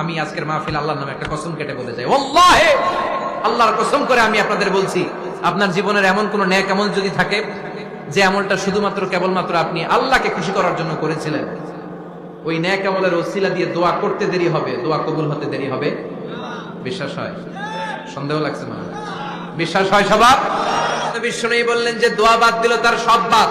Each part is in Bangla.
আমি আজকের মাহফিল আল্লাহর নামে একটা কসম কেটে বলে যাই ওল্লাহে আল্লাহর কসম করে আমি আপনাদের বলছি, আপনার জীবনের এমন কোন ন্যাক আমল যদি থাকে, যে আমলটা শুধুমাত্র, কেবলমাত্র আপনি আল্লাহকে খুশি করার জন্য করেছিলেন, ওই ন্যাক আমলের ওসিলা দিয়ে দোয়া করতে দেরি হবে, দোয়া কবুল হতে দেরি হবে? বিশ্বাস হয়? সন্দেহ লাগছে না বিশ্বাস হয় সবার? বিষ্ণু বললেন যে দোয়া বাদ দিল তার সব বাদ।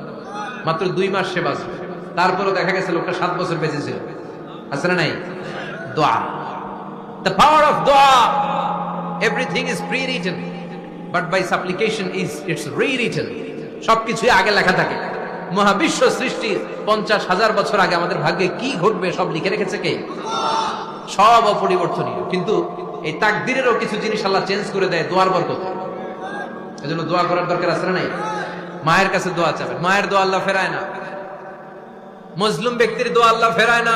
মাত্র দুই মাস সে বাঁচবে তারপরও দেখা গেছে লোকটা সাত বছর বেঁচে ছিল। আছে না নাই? দোয়া। দ্য পাওয়ার অফ দোয়া। Everything is prewritten but by supplication is it's rewritten সবকিছুই আগে লেখা থাকে। মহাবিশ্ব সৃষ্টির পঞ্চাশ হাজার বছর আগে আমাদের ভাগ্যে কি ঘটবে সব লিখে রেখেছে কে? সব অপরিবর্তনীয়। কিন্তু এই তাকদিরেরও কিছু জিনিস আল্লাহ চেঞ্জ করে দেয় দোয়ার বরকত। এজন্য দোয়া করার দরকার আছে না নাই? মায়ের কাছে দোয়া চাবেন। মায়ের দোয়া আল্লাহ ফেরায় না। মজলুম ব্যক্তির দোয়া আল্লাহ ফেরায় না।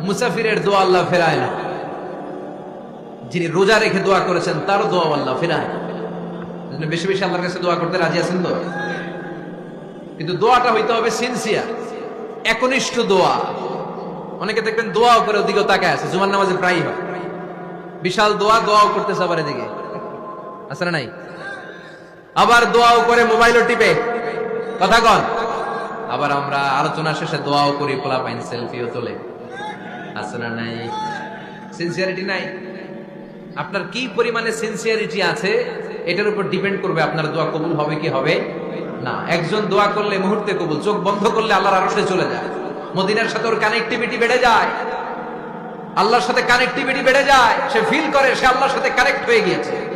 মুসাফিরের দোয়া আল্লাহ ফেরায় না। যিনি রোজা রেখে দোয়া করেছেন, তারও দোয়া আল্লাহ ফেরায়। বেশি বেশি আল্লাহর কাছে দোয়া করতে রাজি আছেন তো? কিন্তু দোয়াটা হইতে হবে সিনসিয়ার একনিষ্ঠ দোয়া। অনেকে দেখবেন দোয়াও করে ওদিকেও তাকায় আছে, জুমার নামাজে প্রায় হয়। বিশাল দোয়া দোয়াও করতেছে আবার এদিকে। না নাই? আবার দোয়াও করে মোবাইলও টিপে। কথা কন। আবার আমরা আলোচনা শেষে দোয়াও করি পোলা পাইন সেলফিও তোলে। আছে না নাই? সিনসিয়ারিটি নাই? আপনার কি পরিমাণে সিনসিয়ারিটি আছে, এটার উপর ডিপেন্ড করবে আপনার দোয়া কবুল হবে কি হবে না। একজন দোয়া করলে, মুহূর্তে কবুল, চোখ বন্ধ করলে আল্লাহর আরশে চলে যায়। মদিনার সাথে ওর কানেক্টিভিটি বেড়ে যায়। আল্লাহর সাথে কানেক্টিভিটি বেড়ে যায়। সে ফিল করে, সে আল্লাহর সাথে কানেক্ট হয়ে গিয়েছে।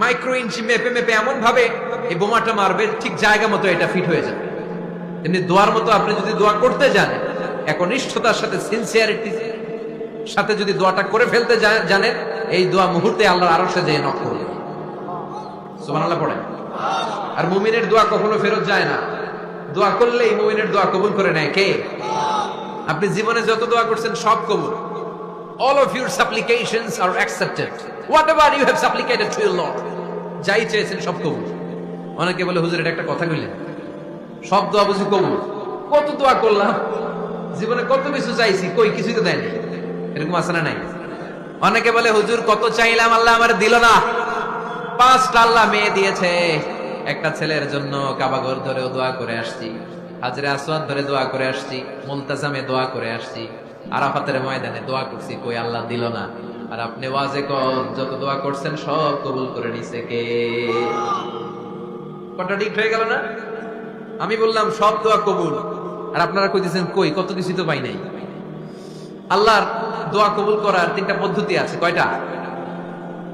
মাইক্রো ইঞ্চি মেপে মেপে এমন ভাবে এই বোমাটা মারবে, ঠিক জায়গা মতো এটা ফিট হয়ে যাবে। এমনি দোয়ার মতো আপনি যদি দোয়া করতে জানেন একনিষ্ঠতার সাথে সিনসিয়ারিটি সাথে যদি দোয়াটা করে ফেলতে জানেন, এই দোয়া মুহূর্তে আল্লাহর আরও সে যেয়ে নক পড়েন। আর মুমিনের দোয়া কখনো ফেরত যায় না। দোয়া করলেই মুমিনের দোয়া কবুল করে নেয় কে? আপনি জীবনে যত দোয়া করছেন সব কবুল। অল অফ of your আর are whatever you have supplicated to your lord, যাই চেয়েছেন সব কবুল। অনেকে বলে, হুজুর একটা কথা কইলেন। সব দোয়া বুঝি কবুল। কত দোয়া করলাম। জীবনে কত কিছু চাইছি, কই কিছুই তো দেয়নি। এরকম আছে না নাই? অনেকে বলে, হুজুর, কত চাইলাম, আল্লাহ আমার দিল না। পাঁচটা আল্লাহ মেয়ে দিয়েছে। একটা ছেলের জন্য কাবাগর ধরেও দোয়া করে আসছি। হাজরে আসওয়াদ ধরে দোয়া করে আসছি। মুলতাজামে দোয়া করে আসছি। আরাফাতের ময়দানে দোয়া করছি, কই আল্লাহ দিল না। আর আপনি ওয়াজে কন, যত দোয়া করছেন সব কবুল করে নিছে কে? কন্ট্রাডিক্ট হয়ে গেল না? আমি বললাম, সব দোয়া কবুল। আর আপনারা কইতেছেন, কই, কত কিছু তো পাই নাই। আল্লাহর দোয়া কবুল করার তিনটা পদ্ধতি আছে। কয়টা?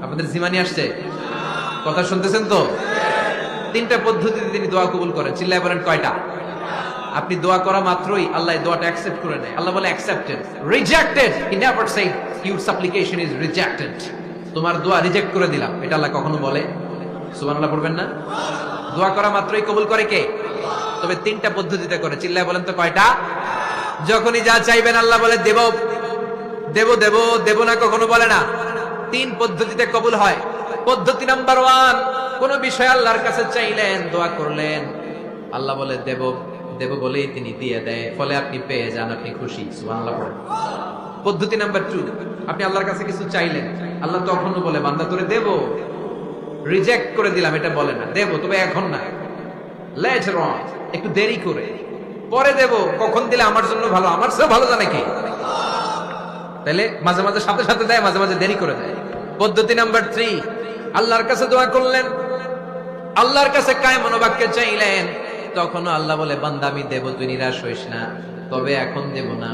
আপনাদের জিমানি আসছে? কথা শুনতেছেন তো? তিনটা পদ্ধতিতে তিনি দোয়া কবুল করেন। চিল্লায় বলেন, কয়টা? আপনি দোয়া করা মাত্রই আল্লাহ দোয়াটা অ্যাকসেপ্ট করে নেয়। আল্লাহ বলে accepted rejected he never say your supplication is rejected তোমার দোয়া রিজেক্ট করে দিলাম। এটা আল্লাহ কখনো বলে? সুবহানাল্লাহ পড়বেন না? দোয়া করা মাত্রই কবুল করে কে? তবে তিনটা পদ্ধতিতে করে। চিল্লায় বলেন তো কয়টা? যখনই যা চাইবেন আল্লাহ বলে, দেব দেব দেব দেব না কখনো বলে না। তিন পদ্ধতিতে কবুল হয়। পদ্ধতি নাম্বার ওয়ান কোন বিষয় আল্লাহর কাছে চাইলেন, দোয়া করলেন। আল্লাহ বলে, দেব দেব বলেই তিনি দিয়ে দেয়, ফলে আপনি পেয়ে যান, আপনি খুশি। পদ্ধতি নাম্বার টু আপনি আল্লাহর কাছে কিছু চাইলেন, আল্লাহ তখনও বলে, বান্দা তোরে দেব। রিজেক্ট করে দিলাম, এটা বলে না। দেব, তবে এখন না। একটু দেরি করে। পরে দেব, কখন দিলে আমার জন্য ভালো, আমার চেয়েও ভালো জানে কি? তাহলে মাঝে মাঝে সাথে সাথে দেয়, মাঝে মাঝে দেরি করে দেয়। পদ্ধতি নাম্বার থ্রি আল্লাহর কাছে দোয়া করলেন। আল্লাহর কাছে কায় মনোবাক্যে চাইলেন তখন আল্লাহ বলে, বান্দা, আমি দেব, তুই নিরাশ হইস না, তবে এখন দেব না।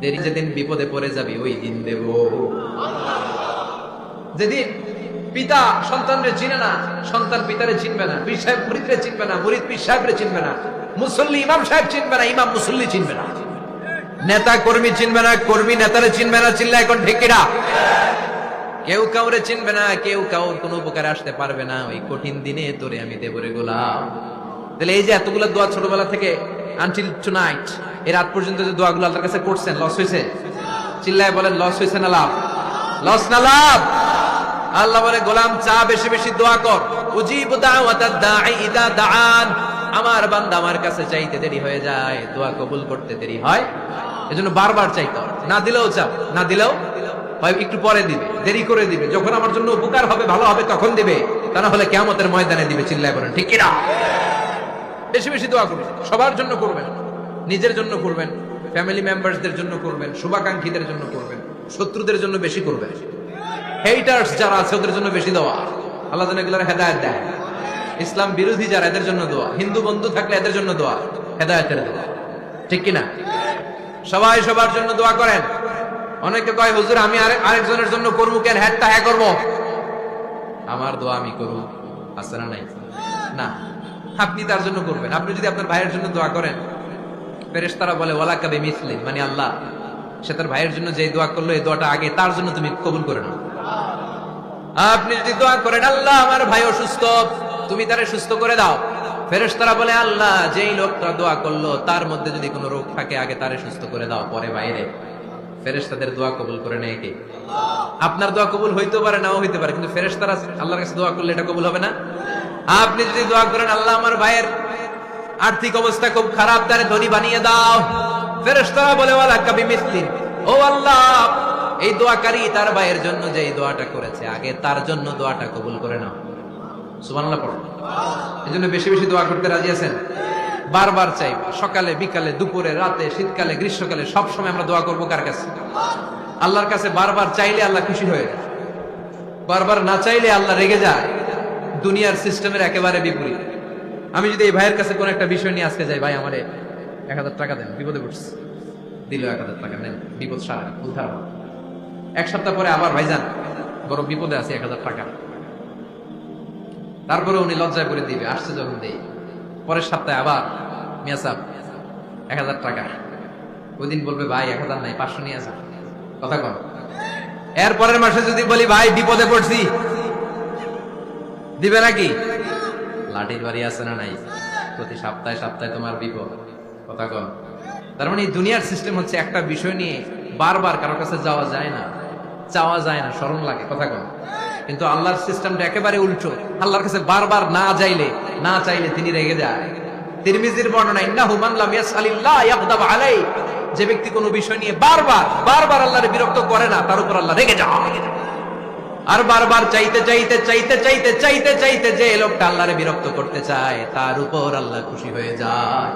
দেরি যেদিন বিপদে পড়ে যাবি, ওই দিন দেব। যেদিন পিতা সন্তানরে চিনে না, সন্তান পিতারে চিনবে না, পীর সাহেব মুরিদরে চিনবে না, মুরিদ পীর সাহেবরে চিনবে না, মুসল্লি ইমাম সাহেব চিনবে না, ইমাম মুসল্লি চিনবে না। নেতা কর্মী চিনবে না, কর্মী নেতারে চিনবে না চিনলে এখন ঢেকিরা। কেউ কাউরে চিনবে না, কেউ কাউর কোনো উপকারে আসতে পারবে না, ওই কঠিন দিনে তোরে আমি দেবরে গোলাম। তাহলে এই যে এতগুলো দোয়া ছোটবেলা থেকে আনটিল টু নাইট এই রাত পর্যন্ত যে দোয়াগুলো আল্লাহর কাছে করছেন লস হয়েছে? চিল্লায় বলেন লস হয়েছে না লাভ? লস না লাভ? আল্লাহ বলে, গোলাম, চা বেশি বেশি দোয়া কর। উজিব দাআন। আমার বান্দা আমার কাছে চাইতে দেরি হয়ে যায়, দোয়া কবুল করতে দেরি হয়। এজন্য বারবার চাইতে না দিলেও চাও না দিলেও হয়, একটু পরে দিবে, দেরি করে দিবে। যখন আমার জন্য উপকার হবে, ভালো হবে, তখন দিবে। তা না হলে কেমতের ময়দানে দিবে, চিল্লায় বলেন, ঠিক কিনা? বেশি বেশি দোয়া করবেন। সবার জন্য করবেন। নিজের জন্য করবেন। ফ্যামিলি মেম্বারসদের জন্য করবেন। শুভাকাঙ্ক্ষীদের জন্য করবেন। শত্রুদের জন্য বেশি করবেন। হেইটার্স যারা আছে, ওদের জন্য বেশি দেওয়া আল্লাহ যেন এগুলোর হেদায়ত দেয়। ইসলাম বিরোধী যারা, এদের জন্য দোয়া। হিন্দু বন্ধু থাকলে এদের জন্য দোয়া। হেদায়তের দোয়া। ঠিক কিনা? সবাই সবার জন্য দোয়া করেন। অনেকে কয়, হুজুর, আমি আরেক আরেকজনের জন্য করব কেন? হ্যাটটা হ্যাঁ করব? আমার দোয়া আমি করব। আছে না নাই? না। আপনি তার জন্য করবেন। আপনি যদি আপনার ভাইয়ের জন্য দোয়া করেন, ফেরেশতারা বলে ওয়ালা কাবে মিসলিন মানে আল্লাহ, সে তার ভাইয়ের জন্য যে দোয়া করল, এই দোয়াটা আগে তার জন্য তুমি কবুল করে নাও। আপনি যদি দোয়া করেন, আল্লাহ, আমার ভাই অসুস্থ, তুমি তারে সুস্থ করে দাও। ফেরেশতারা বলে, আল্লাহ, যেই লোকটা দোয়া করল, তার মধ্যে যদি কোনো রোগ থাকে, আগে তারে সুস্থ করে দাও, পরে বাইরে। ফেরেশতাদের দোয়া কবুল করে নেয় কি? আপনার দোয়া কবুল হইতে পারে, নাও হইতে পারে, কিন্তু ফেরেশতারা আল্লাহর কাছে দোয়া করলে এটা কবুল হবে না? আপনি যদি দোয়া করেন, আল্লাহ আমার ভাইয়ের আর্থিক অবস্থা খুব খারাপ, তারে ধনী বানিয়ে দাও। ফেরেশতারা বলে ও আল্লাহ, এই দোয়াকারী তার ভাইয়ের জন্য যে এই দোয়াটা করেছে, আগে তার জন্য দোয়াটা কবুল করে নাও। এই জন্য বেশি বেশি দোয়া করতে রাজি আছেন? বারবার সকালে, বিকালে, দুপুরে, রাতে, শীতকালে, গ্রীষ্মকালে, সব সময় আমরা দোয়া করব কার কাছে? আল্লাহর কাছে বারবার চাইলে আল্লাহ খুশি হয়ে বারবার না চাইলে আল্লাহ রেগে যায়। দুনিয়ার সিস্টেমের একেবারে বিপরীত। আমি যদি এই ভাইয়ের কাছে কোন একটা বিষয় নিয়ে আজকে যাই, ভাই, আমারে এক হাজার টাকা দেন, বিপদে পড়ছে দিল এক হাজার টাকা, নেন, বিপদ সারা উদ্ধার এক সপ্তাহ পরে আবার ভাইজান বড় বিপদে আছে, এক হাজার টাকা। তারপরে উনি লজ্জায় করে দিবে, আসছে যখন দেই। পরের সপ্তাহে আবার, মিয়া সাহেব, এক হাজার টাকা। ওই দিন বলবে, ভাই, এক হাজার নাই, পাঁচশো নিয়ে আসা কথা কন। এর পরের মাসে যদি বলি, ভাই, বিপদে পড়ছি। দিবে নাকি? লাঠির বাড়ি আছে না নাই? প্রতি সপ্তাহে সপ্তাহে তোমার বিপদ। কথা কন। তার মানে এই দুনিয়ার সিস্টেম হচ্ছে একটা বিষয় নিয়ে বারবার কারোর কাছে যাওয়া যায় না। চাওয়া যায় না, স্মরণ লাগে, কথা কন। কিন্তু আল্লাহর সিস্টেমটা একেবারে উল্টো। আল্লাহর কাছে বারবার না যাইলে, না চাইলে তিনি রেগে যায়। তিরমিজির বর্ণনা, ইন্নাহু মান লাম ইয়াসআলিল্লাহ ইয়াগদাব আলাই যে ব্যক্তি কোনো বিষয় নিয়ে বারবার বারবার আল্লাহর বিরক্ত করে না, তার উপর আল্লাহ রেগে যায় আর বারবার চাইতে চাইতে চাইতে চাইতে চাইতে চাইতে যে লোকটা আল্লাহরে বিরক্ত করতে চায়, তার উপর আল্লাহ খুশি হয়ে যায়।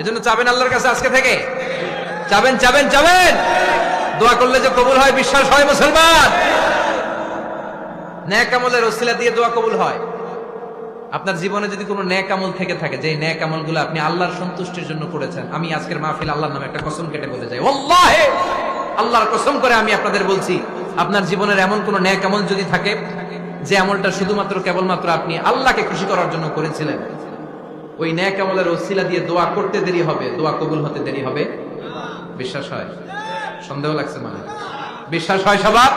এজন্য চাবেন আল্লাহর কাছে আজকে থেকে? চাবেন চাবেন চাবেন! দোয়া করলে যে কবুল হয়, বিশ্বাস হয় মুসলমান! ন্যাক আমলের ওসিলা দিয়ে দোয়া কবুল হয়। আপনার জীবনে যদি কোনো ন্যাক আমল থেকে থাকে যে ন্যাক আমলগুলো আপনি আল্লাহর সন্তুষ্টির জন্য করেছেন, আমি আজকের মাহফিল আল্লাহর নামে একটা কসম কেটে বলে যাই। আল্লাহর কসম করে আমি আপনাদের বলছি আপনার জীবনের এমন কোন ন্যাক আমল যদি থাকে, যে আমলটা শুধুমাত্র কেবলমাত্র আপনি আল্লাহকে খুশি করার জন্য করেছিলেন, ওই ন্যাক আমলের ওসিলা দিয়ে দোয়া করতে দেরি হবে, দোয়া কবুল হতে দেরি হবে? বিশ্বাস হয়? সন্দেহ লাগছে মানে বিশ্বাস হয় সবার?